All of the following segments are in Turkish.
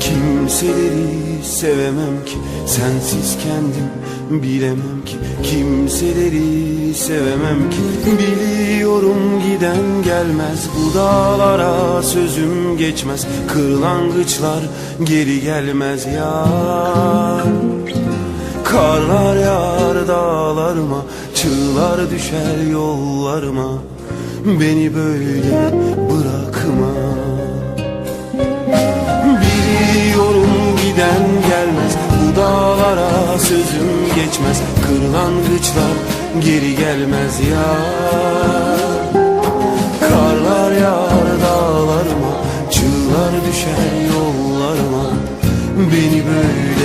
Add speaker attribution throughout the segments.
Speaker 1: Kimseleri sevemem ki sensiz kendim bilemem ki Kimseleri sevemem ki. Biliyorum giden gelmez Bu dağlara sözüm geçmez Kırlangıçlar geri gelmez yar. Karlar yağar dağlarıma Çığlar düşer yollarıma Beni böyle bırakma geçmez. Kırlangıçlar geri gelmez ya. Karlar yağar dağlarıma Çığlar düşer yollarıma. Beni böyle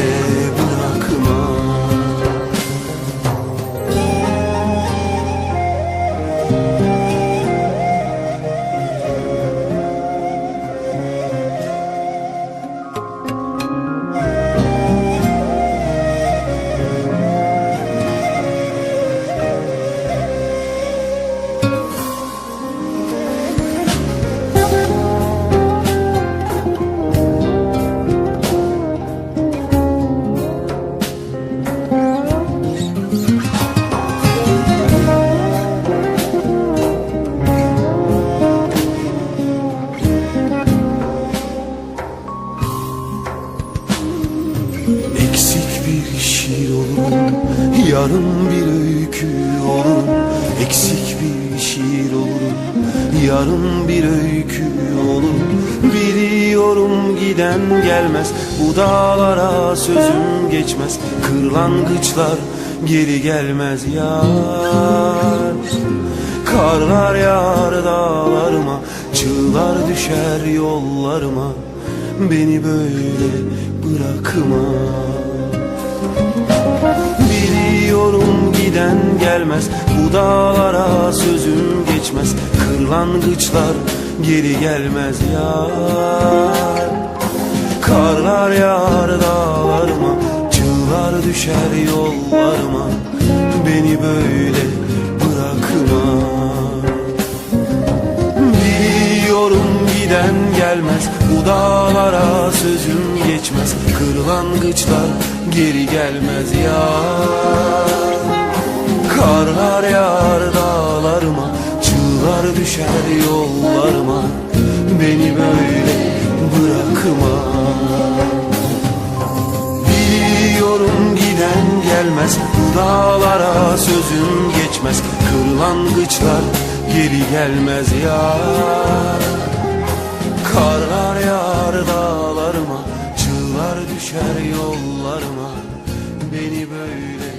Speaker 1: Yarın bir öykü olurum Eksik bir şiir olurum Yarın bir öykü olurum Biliyorum giden gelmez. Bu dağlara sözüm geçmez Kırlangıçlar geri gelmez yar. Karlar yağar dağlarıma Çığlar düşer yollarıma. Beni böyle bırakma Giden gelmez. Bu dağlara sözüm geçmez. Kırlangıçlar geri gelmez yar. Karlar yağar dağlarıma Çığlar düşer yollarıma. Beni böyle bırakma. Biliyorum giden gelmez. Bu dağlara sözüm geçmez. Kırlangıçlar geri gelmez ya Karlar yağar dağlarıma Çığlar düşer yollarıma. Beni böyle bırakma. Biliyorum giden gelmez dağlara sözüm geçmez. Kırlangıçlar geri gelmez ya. Karlar yağar dağlarıma Çığlar düşer yollarıma. Beni böyle